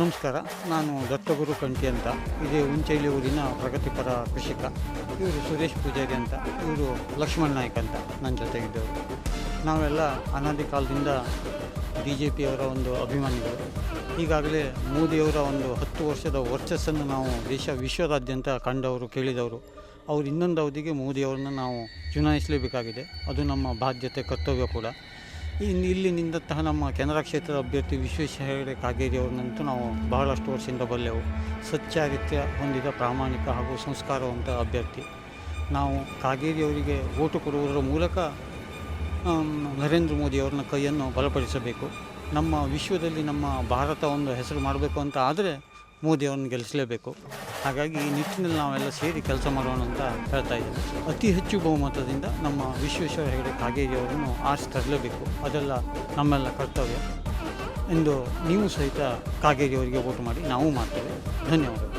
ನಮಸ್ಕಾರ, ನಾನು ದತ್ತಗುರು ಕಂಠಿ ಅಂತ. ಇದೇ ಉಂಚೈಲಿ ಊರಿನ ಪ್ರಗತಿಪರ ಕೃಷಿಕ. ಇವರು ಸುರೇಶ್ ಪೂಜಾರಿ ಅಂತ, ಇವರು ಲಕ್ಷ್ಮಣ್ ನಾಯ್ಕ ಅಂತ ನನ್ನ ಜೊತೆ ಇದ್ದವರು ನಾವೆಲ್ಲ ಅನಾದಿ ಕಾಲದಿಂದ ಬಿ ಜೆ ಪಿಯವರ ಒಂದು ಅಭಿಮಾನಿಗಳು. ಈಗಾಗಲೇ ಮೋದಿಯವರ ಒಂದು ಹತ್ತು ವರ್ಷದ ವರ್ಚಸ್ಸನ್ನು ನಾವು ದೇಶ ವಿಶ್ವದಾದ್ಯಂತ ಕಂಡವರು, ಕೇಳಿದವರು. ಅವರು ಇನ್ನೊಂದು ಅವಧಿಗೆ ಮೋದಿಯವ್ರನ್ನ ನಾವು ಚುನಾಯಿಸಲೇಬೇಕಾಗಿದೆ. ಅದು ನಮ್ಮ ಬಾಧ್ಯತೆ, ಕರ್ತವ್ಯ ಕೂಡ. ಇನ್ನು ಇಲ್ಲಿ ನಿಂದಂತಹ ನಮ್ಮ ಕೆನರಾ ಕ್ಷೇತ್ರದ ಅಭ್ಯರ್ಥಿ ವಿಶ್ವೇಶ್ವರ ಹೆಗಡೆ ಕಾಗೇರಿ ಅವ್ರನ್ನಂತೂ ನಾವು ಬಹಳಷ್ಟು ವರ್ಷದಿಂದ ಬಲ್ಲೆವು. ಸ್ವಚ್ಛಾಗಿತ್ಯ ಹೊಂದಿದ ಪ್ರಾಮಾಣಿಕ ಹಾಗೂ ಸಂಸ್ಕಾರವಂತ ಅಭ್ಯರ್ಥಿ. ನಾವು ಕಾಗೇರಿ ಅವರಿಗೆ ಓಟು ಕೊಡುವುದರ ಮೂಲಕ ನರೇಂದ್ರ ಮೋದಿ ಅವ್ರನ್ನ ಕೈಯನ್ನು ಬಲಪಡಿಸಬೇಕು. ನಮ್ಮ ವಿಶ್ವದಲ್ಲಿ ನಮ್ಮ ಭಾರತ ಒಂದು ಹೆಸರು ಮಾಡಬೇಕು ಅಂತ ಆದರೆ ಮೋದಿ ಅವ್ರನ್ನ ಗೆಲ್ಲಿಸಲೇಬೇಕು. ಹಾಗಾಗಿ ಈ ನಿಟ್ಟಿನಲ್ಲಿ ನಾವೆಲ್ಲ ಸೇರಿ ಕೆಲಸ ಮಾಡೋಣ ಅಂತ ಹೇಳ್ತಾ ಇದ್ದೀನಿ. ಅತಿ ಹೆಚ್ಚು ಬಹುಮತದಿಂದ ನಮ್ಮ ವಿಶ್ವೇಶ್ವರ ಹೆಗಡೆ ಕಾಗೇರಿ ಅವರನ್ನು ಆರಿಸಿ ತರಲೇಬೇಕು. ಅದೆಲ್ಲ ನಮ್ಮೆಲ್ಲ ಕರ್ತವ್ಯ. ಎಂದು ನೀವು ಸಹಿತ ಕಾಗೇರಿ ಅವರಿಗೆ ವೋಟ್ ಮಾಡಿ ನಾವು ಮಾಡ್ತೇವೆ. ಧನ್ಯವಾದಗಳು.